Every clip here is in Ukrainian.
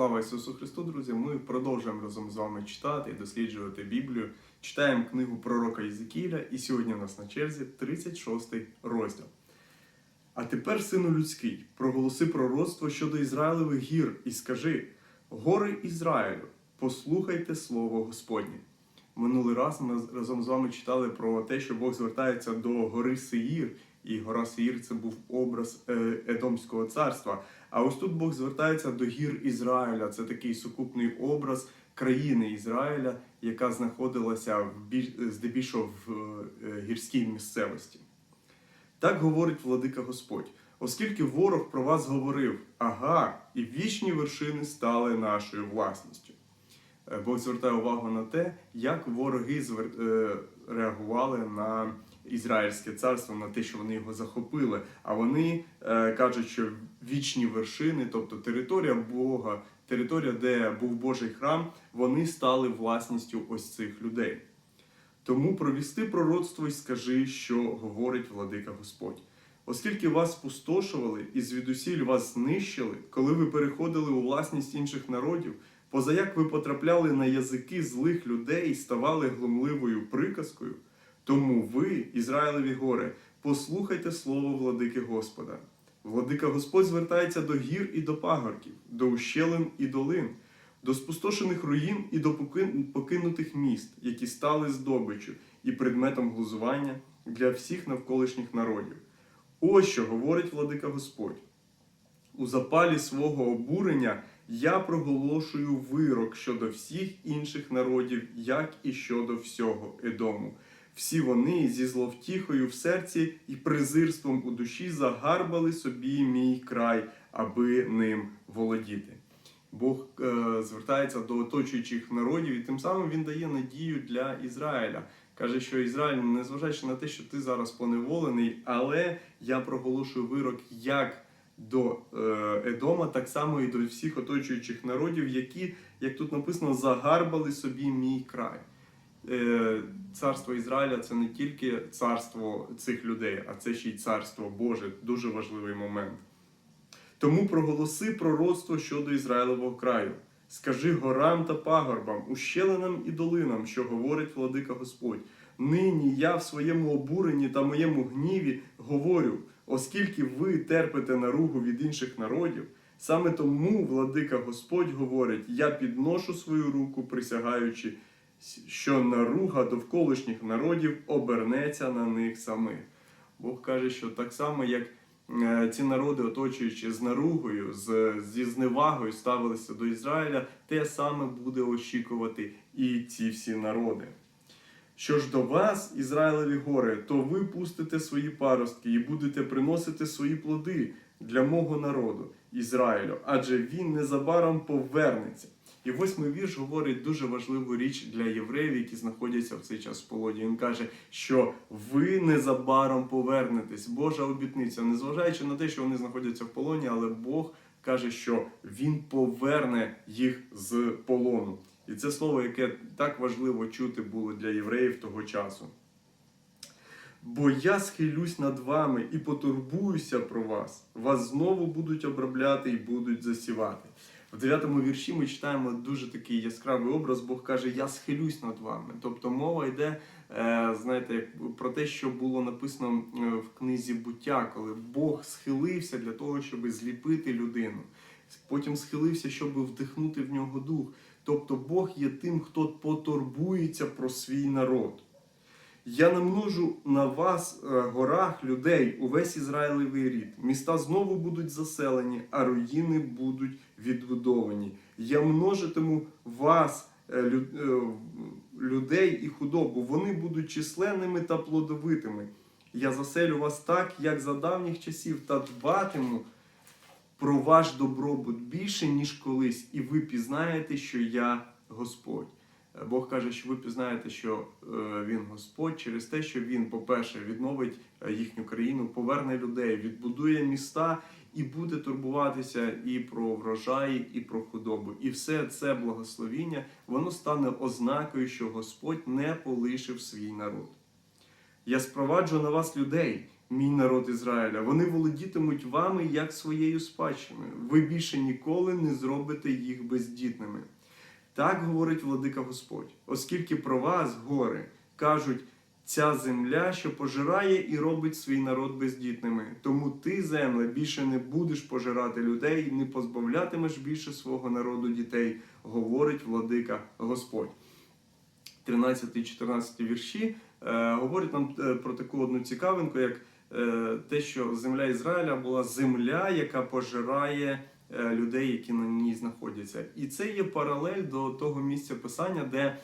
Слава Ісусу Христу, друзі! Ми продовжуємо разом з вами читати і досліджувати Біблію. Читаємо книгу пророка Єзекіля, і сьогодні у нас на черзі 36 розділ. А тепер, сину людський, проголоси пророцтво щодо Ізраїлевих гір і скажи: Гори Ізраїлю, послухайте слово Господнє. Минулий раз ми разом з вами читали про те, що Бог звертається до гори Сеїр, і гора Сеїр це був образ е, Едомського царства. А ось тут Бог звертається до гір Ізраїля. Це такий сукупний образ країни Ізраїля, яка знаходилася в біль- здебільшого в е, гірській місцевості. Так говорить владика Господь. Оскільки ворог про вас говорив, ага, і вічні вершини стали нашою власністю. Е, Бог звертає увагу на те, як вороги звер- реагували на Ізраїльське царство, на те, що вони його захопили. А вони е, кажуть, що вічні вершини, тобто територія Бога, територія, де був Божий храм, вони стали власністю ось цих людей. Тому провісти пророцтво і скажи, що говорить владика Господь. Оскільки вас спустошували і звідусіль вас знищили, коли ви переходили у власність інших народів, позаяк ви потрапляли на язики злих людей і ставали глумливою приказкою, тому ви, Ізраїлеві гори, послухайте слово владики Господа. Владика Господь звертається до гір і до пагорків, до ущелин і долин, до спустошених руїн і до покинутих міст, які стали здобиччю і предметом глузування для всіх навколишніх народів. Ось що говорить владика Господь. У запалі свого обурення я проголошую вирок щодо всіх інших народів, як і щодо всього Едому. Всі вони зі зловтіхою в серці і презирством у душі загарбали собі мій край, аби ним володіти. Бог е, звертається до оточуючих народів, і тим самим він дає надію для Ізраїля. Каже, що Ізраїль, незважаючи на те, що ти зараз поневолений, але я проголошую вирок як до е, Едома, так само і до всіх оточуючих народів, які, як тут написано, загарбали собі мій край. Е, Царство Ізраїля це не тільки царство цих людей, а це ще й царство Боже. Дуже важливий момент. Тому проголоси пророцтво щодо Ізраїлевого краю. Скажи горам та пагорбам, ущелинам і долинам, що говорить владика Господь. Нині я в своєму обуренні та моєму гніві говорю, оскільки ви терпите наругу від інших народів, саме тому владика Господь говорить: я підношу свою руку, присягаючи, що наруга довколишніх народів обернеться на них самих. Бог каже, що так само, як е, ці народи, оточуючи з наругою, з, зі зневагою ставилися до Ізраїля, те саме буде очікувати і ці всі народи. Що ж до вас, Ізраїлеві гори, то ви пустите свої паростки і будете приносити свої плоди для мого народу, Ізраїлю, адже він незабаром повернеться. І восьмий вірш говорить дуже важливу річ для євреїв, які знаходяться в цей час в полоні. Він каже, що ви незабаром повернетесь. Божа обітниця, незважаючи на те, що вони знаходяться в полоні, але Бог каже, що Він поверне їх з полону. І це слово, яке так важливо чути було для євреїв того часу. Бо я схилюсь над вами і потурбуюся про вас. Вас знову будуть обробляти і будуть засівати. В 9 вірші ми читаємо дуже такий яскравий образ. Бог каже: Я схилюсь над вами. Тобто мова йде, е, знаєте, про те, що було написано е, в книзі буття, коли Бог схилився для того, щоб зліпити людину. Потім схилився, щоб вдихнути в нього дух. Тобто Бог є тим, хто потурбується про свій народ. Я намножу на вас е, горах людей увесь Ізраїлевий рід. Міста знову будуть заселені, а руїни будуть відбудовані. Я множитиму вас, е, е, людей і худобу. Вони будуть численними та плодовитими. Я заселю вас так, як за давніх часів, та дбатиму про ваш добробут більше, ніж колись, і ви пізнаєте, що я Господь. Бог каже, що ви пізнаєте, що е, він Господь через те, що він, по-перше, відновить е, їхню країну, поверне людей, відбудує міста і буде турбуватися і про врожаї, і про худобу. І все це благословіння, воно стане ознакою, що Господь не полишив свій народ. Я спроваджу на вас людей, мій народ Ізраїля. Вони володітимуть вами як своєю спадщиною. Ви більше ніколи не зробите їх бездітними. Так говорить владика Господь, оскільки про вас, гори, кажуть, ця земля, що пожирає і робить свій народ бездітними. Тому ти, земле, більше не будеш пожирати людей, не позбавлятимеш більше свого народу дітей, говорить владика Господь. 13-14 вірші е, говорять нам е, про таку одну цікавинку, як е, те, що земля Ізраїля була земля, яка пожирає людей, які на ній знаходяться. І це є паралель до того місця писання, де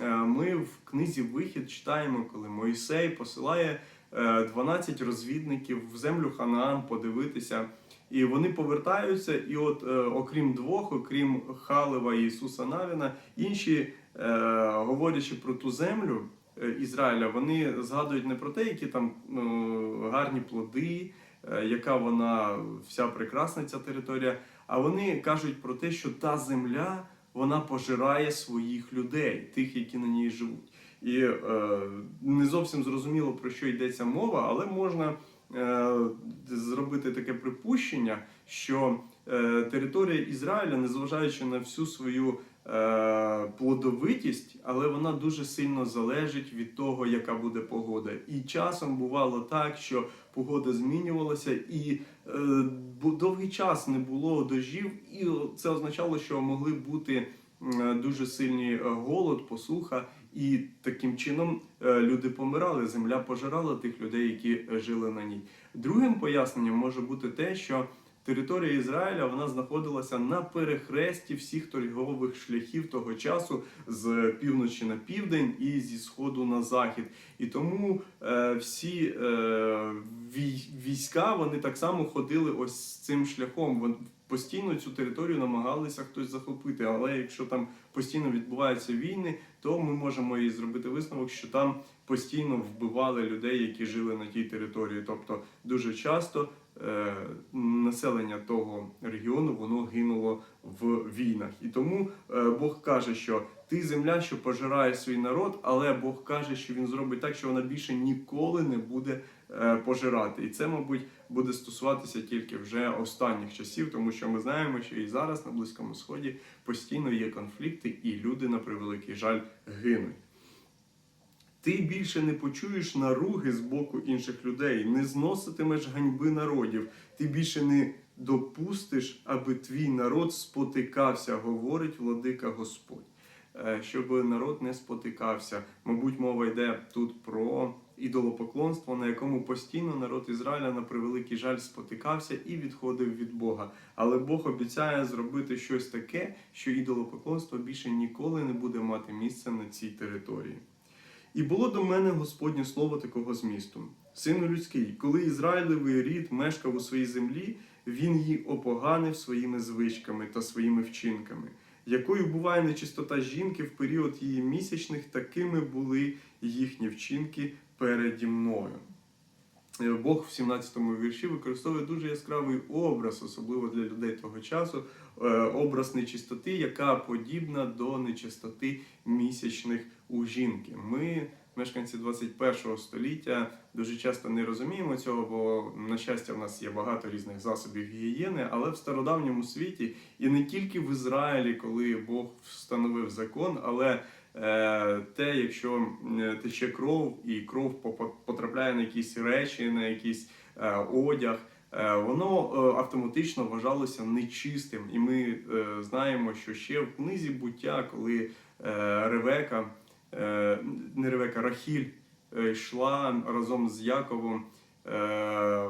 е, ми в книзі Вихід читаємо, коли Моїсей посилає е, 12 розвідників в землю Ханаан подивитися. І вони повертаються, і от е, окрім двох, окрім Халева і Ісуса Навіна, інші, е, говорячи про ту землю е, Ізраїля, вони згадують не про те, які там е, гарні плоди, е, яка вона вся прекрасна ця територія, а вони кажуть про те, що та земля вона пожирає своїх людей, тих, які на ній живуть. І е, не зовсім зрозуміло про що йдеться мова, але можна е, зробити таке припущення, що е, територія Ізраїля, незважаючи на всю свою е, плодовитість, але вона дуже сильно залежить від того, яка буде погода. І часом бувало так, що погода змінювалася, і довгий час не було дождів, і це означало, що могли бути дуже сильний е, голод, посуха, і таким чином е, люди помирали. Земля пожирала тих людей, які е, жили на ній. Другим поясненням може бути те, що територія Ізраїля вона знаходилася на перехресті всіх торгових шляхів того часу з півночі на південь і зі сходу на захід. І тому е, всі е, війська вони так само ходили ось цим шляхом. Вон постійно цю територію намагалися хтось захопити. Але якщо там постійно відбуваються війни, то ми можемо і зробити висновок, що там постійно вбивали людей, які жили на тій території. Тобто дуже часто населення того регіону воно гинуло в війнах. І тому е, Бог каже, що ти земля, що пожирає свій народ, але Бог каже, що він зробить так, що вона більше ніколи не буде е, пожирати. І це, мабуть, буде стосуватися тільки вже останніх часів, тому що ми знаємо, що і зараз на Близькому Сході постійно є конфлікти, і люди на превеликий жаль гинуть. Ти більше не почуєш наруги з боку інших людей, не зноситимеш ганьби народів, ти більше не допустиш, аби твій народ спотикався, говорить владика Господь. Е, Щоб народ не спотикався. Мабуть, мова йде тут про ідолопоклонство, на якому постійно народ Ізраїля на превеликий жаль спотикався і відходив від Бога. Але Бог обіцяє зробити щось таке, що ідолопоклонство більше ніколи не буде мати місця на цій території. І було до мене Господнє слово такого змісту. Сину людський, коли Ізраїлевий рід мешкав у своїй землі, він її опоганив своїми звичками та своїми вчинками. Якою буває нечистота жінки в період її місячних, такими були їхні вчинки переді мною. Е, Бог в 17-му вірші використовує дуже яскравий образ, особливо для людей того часу, е, образ нечистоти, яка подібна до нечистоти місячних у жінки. Ми, мешканці 21 століття, дуже часто не розуміємо цього, бо на щастя в нас є багато різних засобів гігієни, але в стародавньому світі і не тільки в Ізраїлі, коли Бог встановив закон, але те, якщо е, тече кров, і кров потрапляє на якісь речі, на якийсь е, одяг. е, Воно е, автоматично вважалося нечистим, і ми е, знаємо, що ще в книзі буття, коли е, Ревека, е, не Ревека, Рахіль е, йшла разом з Яковом е,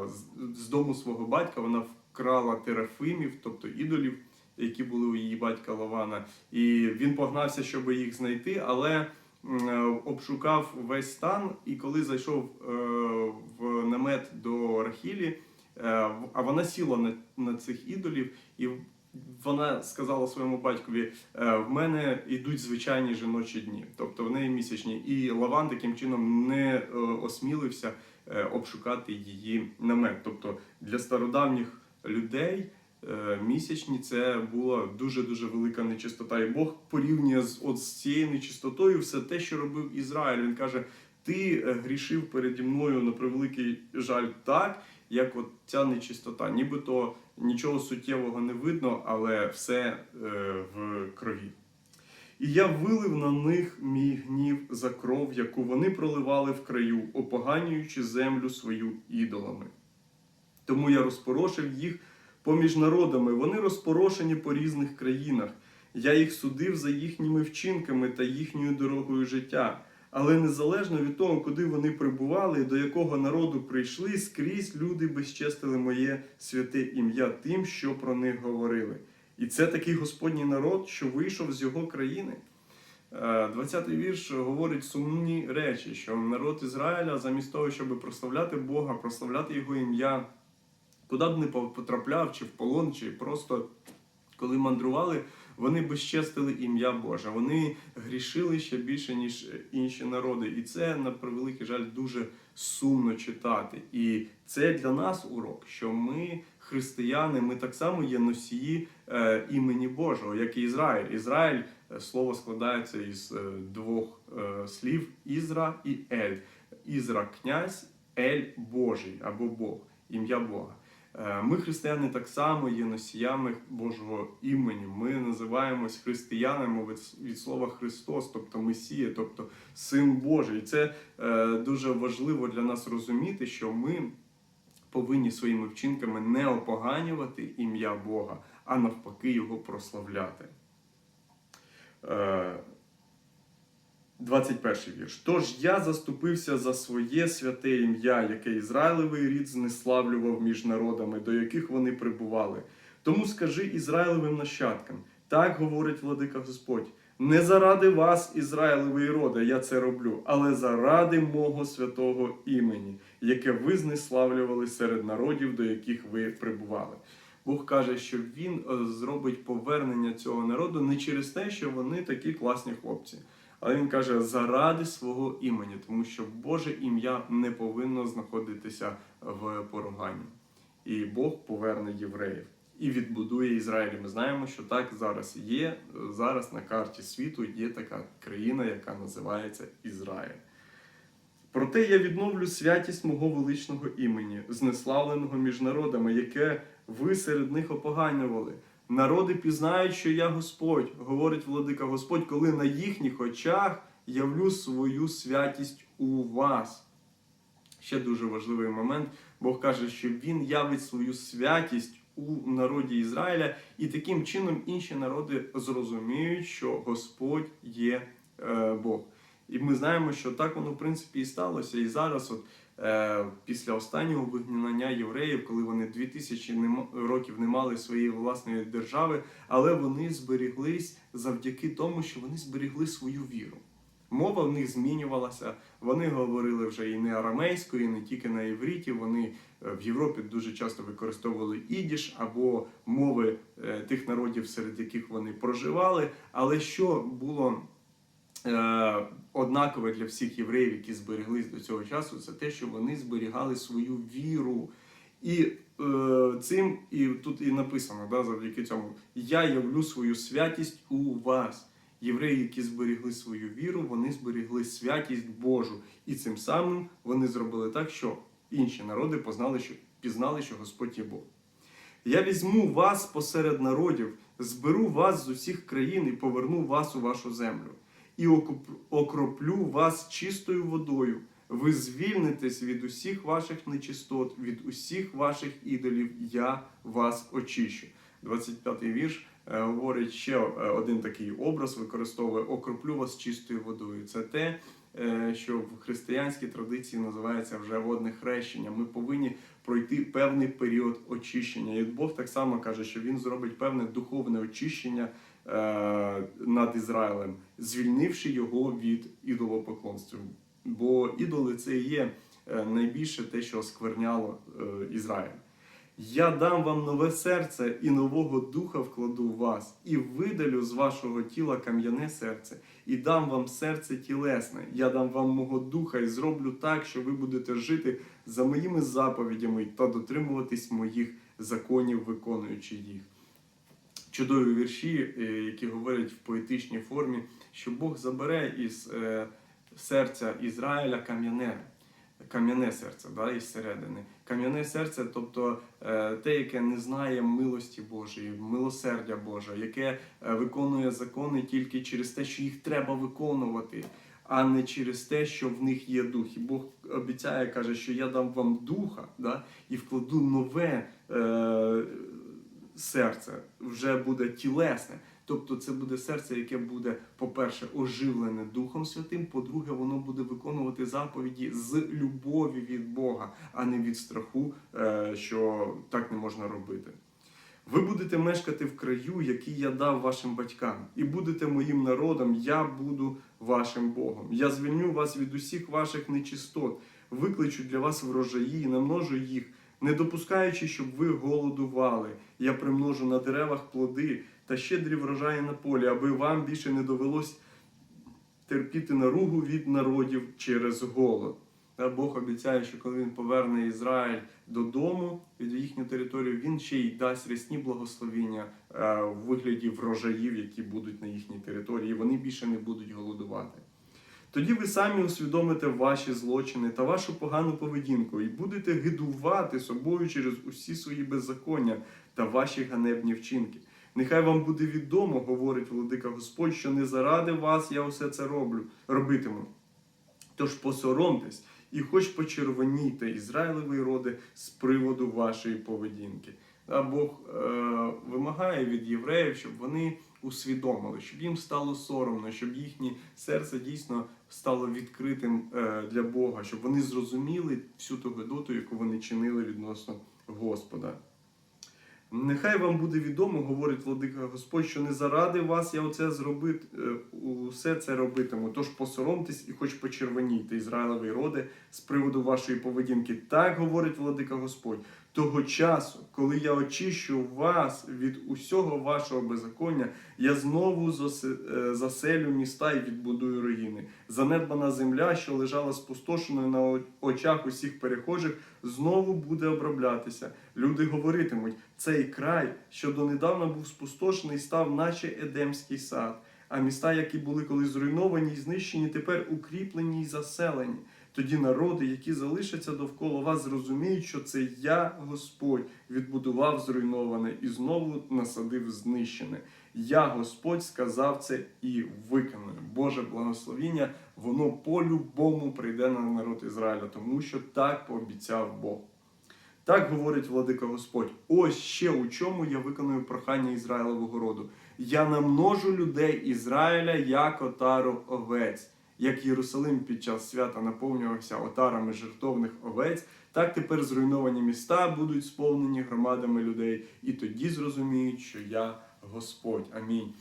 з дому свого батька, вона вкрала терафимів, тобто ідолів, які були у її батька Лавана. І він погнався, щоб їх знайти, але е, обшукав весь стан. І коли зайшов е, в намет до Рахілі, е, а вона сіла на, цих ідолів, і вона сказала своєму батькові: в мене йдуть звичайні жіночі дні, тобто в неї місячні. І Лаван таким чином не осмілився обшукати її намет. Тобто для стародавніх людей місячні це була дуже дуже велика нечистота. І Бог порівнює з от з цією нечистотою все те, що робив Ізраїль. Він каже: ти е, грішив переді мною на превеликий жаль так, як от ця нечистота. Нібито нічого суттєвого не видно, але все е, в крові. І я вилив на них мій гнів за кров, яку вони проливали в краю, опоганюючи землю свою ідолами. Тому я розпорошив їх поміж народами, вони розпорошені по різних країнах. Я їх судив за їхніми вчинками та їхньою дорогою життя. Але незалежно від того, куди вони прибували до якого народу прийшли, скрізь люди безчестили моє святе ім'я тим, що про них говорили. І це такий Господній народ, що вийшов з його країни. Е, 20-й вірш говорить сумні речі, що народ Ізраїля, замість того, щоб прославляти Бога, прославляти Його ім'я, куди б не потрапляв, чи в полон, чи просто коли мандрували, вони безчестили ім'я Боже. Вони грішили ще більше, ніж інші народи. І це, на превеликий жаль, дуже сумно читати. І це для нас урок, що ми, християни, ми так само є носії е, імені Божого, як і Ізраїль. Ізраїль е, слово складається із е, двох слів Ізра і Ель. Ізра князь, Ель Божий або Бог, ім'я Бога. Е, Ми, християни, так само є носіями Божого імені. Ми називаємось християнами від, слова Христос, тобто Месія, тобто Син Божий. І це е, дуже важливо для нас розуміти, що ми повинні своїми вчинками не опоганювати ім'я Бога, а навпаки, його прославляти. Е, 21 вірш. Тож я заступився за своє святе ім'я, яке Ізраїлевий рід знеславлював між народами, до яких вони прибували. Тому скажи Ізраїлевим нащадкам, так говорить владика Господь. Не заради вас, Ізраїлевий рода, я це роблю, але заради мого святого імені, яке ви знеславлювали серед народів, до яких ви прибували. Бог каже, що він е, зробить повернення цього народу не через те, що вони такі класні хлопці. Але він каже заради свого імені, тому що Боже ім'я не повинно знаходитися в поруганні. І Бог поверне євреїв і відбудує Ізраїль. Ми знаємо, що так зараз є. Зараз на карті світу є така країна, яка називається Ізраїль. Проте я відновлю святість мого величного імені, знеславленого між народами, яке ви серед них опоганювали. Народи пізнають, що я Господь, говорить владика Господь, коли на їхніх очах явлю свою святість у вас. Ще дуже важливий момент. Бог каже, що Він явить свою святість у народі Ізраїля, і таким чином інші народи зрозуміють, що Господь є е, Бог. І ми знаємо, що так воно в принципі і сталося. І зараз, от після останнього вигнання євреїв, коли вони 2000 нема- років не мали своєї власної держави, але вони зберіглись завдяки тому, що вони зберігли свою віру. Мова в них змінювалася. Вони говорили вже і не арамейською, і не тільки на івриті. Вони е, в Європі дуже часто використовували ідіш або мови е, тих народів, серед яких вони проживали. Але що було е, однакове для всіх євреїв, які збереглись до цього часу, це те, що вони зберігали свою віру. І е, цим і тут і написано, да, завдяки цьому я явлю свою святість у вас. Євреї, які зберігли свою віру, вони зберігли святість Божу. І цим самим вони зробили так, що інші народи познали, що, пізнали, що Господь є Бог. Я візьму вас посеред народів, зберу вас з усіх країн і поверну вас у вашу землю, і окроплю вас чистою водою. Ви звільнитесь від усіх ваших нечистот, від усіх ваших ідолів, я вас очищу. 25-й вірш е, говорить ще е, один такий образ, використовує окроплю вас чистою водою. Це те, е, що в християнській традиції називається вже водне хрещення. Ми повинні пройти певний період очищення. І Бог так само каже, що він зробить певне духовне очищення над Ізраїлем, звільнивши його від ідолопоклонства. Бо ідоли це є е, найбільше те, що оскверняло е, Ізраїль. Я дам вам нове серце і нового духа вкладу в вас, і видалю з вашого тіла кам'яне серце, і дам вам серце тілесне. Я дам вам мого духа і зроблю так, що ви будете жити за моїми заповідями та дотримуватись моїх законів, виконуючи їх. Чудові вірші, е, які говорять в поетичній формі, що Бог забере із е, серця Ізраїля кам'яне. Кам'яне серце, да, із середини. Кам'яне серце, тобто е, те, яке не знає милості Божої, милосердя Божого, яке виконує закони тільки через те, що їх треба виконувати, а не через те, що в них є дух. І Бог обіцяє, каже, що я дам вам духа да, і вкладу нове е, серце, вже буде тілесне. Тобто це буде серце, яке буде, по-перше, оживлене Духом Святим, по-друге, воно буде виконувати заповіді з любові від Бога, а не від страху, е, що так не можна робити. Ви будете мешкати в краю, який я дав вашим батькам, і будете моїм народом, я буду вашим Богом. Я звільню вас від усіх ваших нечистот, викличу для вас врожаї і намножу їх, не допускаючи, щоб ви голодували. Я примножу на деревах плоди та щедрі врожаї на полі, аби вам більше не довелось терпіти наругу від народів через голод. Та Бог обіцяє, що коли він поверне Ізраїль додому від їхню територію, він ще й дасть рясні благословіння е, в вигляді врожаїв, які будуть на їхній території, вони більше не будуть голодувати. Тоді ви самі усвідомите ваші злочини та вашу погану поведінку, і будете гидувати собою через усі свої беззаконня та ваші ганебні вчинки. Нехай вам буде відомо, говорить владика Господь, що не заради вас я усе це роблю, робитиму. Тож посоромтесь і хоч почервоніте Ізраїлеві роди з приводу вашої поведінки. А Бог е, вимагає від євреїв, щоб вони усвідомили, щоб їм стало соромно, щоб їхнє серце дійсно стало відкритим е, для Бога, щоб вони зрозуміли всю ту гидоту, яку вони чинили відносно Господа. Нехай вам буде відомо, говорить владика Господь, що не заради вас я оце зробит, е, усе це робитиму. Тож посоромтесь і хоч почервонійте Ізраїлеві роди з приводу вашої поведінки. Так говорить владика Господь. Того часу, коли я очищу вас від усього вашого беззаконня, я знову е, заселю міста і відбудую руїни. Занедбана земля, що лежала спустошеною на очах усіх перехожих, знову буде оброблятися. Люди говоритимуть: цей край, що донедавна був спустошений, став, наче Едемський сад. А міста, які були колись зруйновані і знищені, тепер укріплені й заселені. Тоді народи, які залишаться довкола вас, зрозуміють, що це я, Господь, відбудував зруйноване і знову насадив знищене. Я, Господь, сказав це і виконую. Боже благословіння, воно по-любому прийде на народ Ізраїля, тому що так пообіцяв Бог. Так говорить владика Господь. Ось ще у чому я виконую прохання Ізраїлевого роду. Я намножу людей Ізраїля як отару овець. Як Єрусалим під час свята наповнювався отарами жертовних овець, так тепер зруйновані міста будуть сповнені громадами людей, і тоді зрозуміють, що я Господь. Амінь.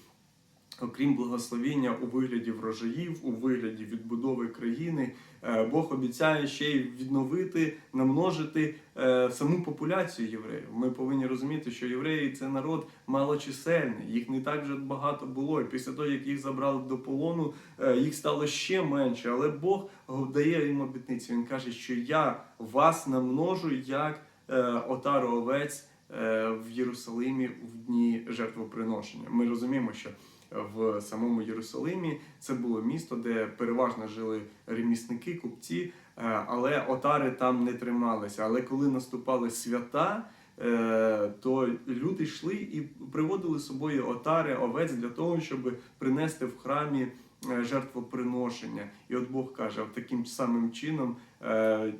Окрім благословіння у вигляді врожаїв, у вигляді відбудови країни, Бог обіцяє ще й відновити, намножити е, саму популяцію євреїв. Ми повинні розуміти, що євреї це народ малочисельний, їх не так вже багато було. І після того, як їх забрали до полону, е, їх стало ще менше. Але Бог дає їм обітницю. Він каже, що я вас намножу як е, отару овець е, в Єрусалимі в дні жертвоприношення. Ми розуміємо, що в самому Єрусалимі це було місто, де переважно жили ремісники, купці, е, але отари там не трималися. Але коли наступали свята, е, то люди йшли і приводили з собою отари, овець для того, щоб принести в храмі е, жертвоприношення. І от Бог каже, таким самим чином,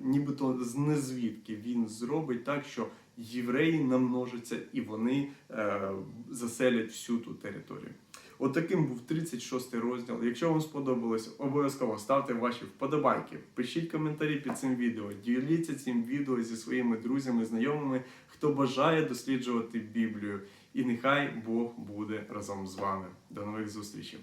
нібито з незвідки він зробить так, що євреї намножаться і вони заселять всю ту територію. От таким був 36 розділ. Якщо вам сподобалось, обов'язково ставте ваші вподобайки, пишіть коментарі під цим відео, діліться цим відео зі своїми друзями, знайомими, хто бажає досліджувати Біблію. І нехай Бог буде разом з вами. До нових зустрічей!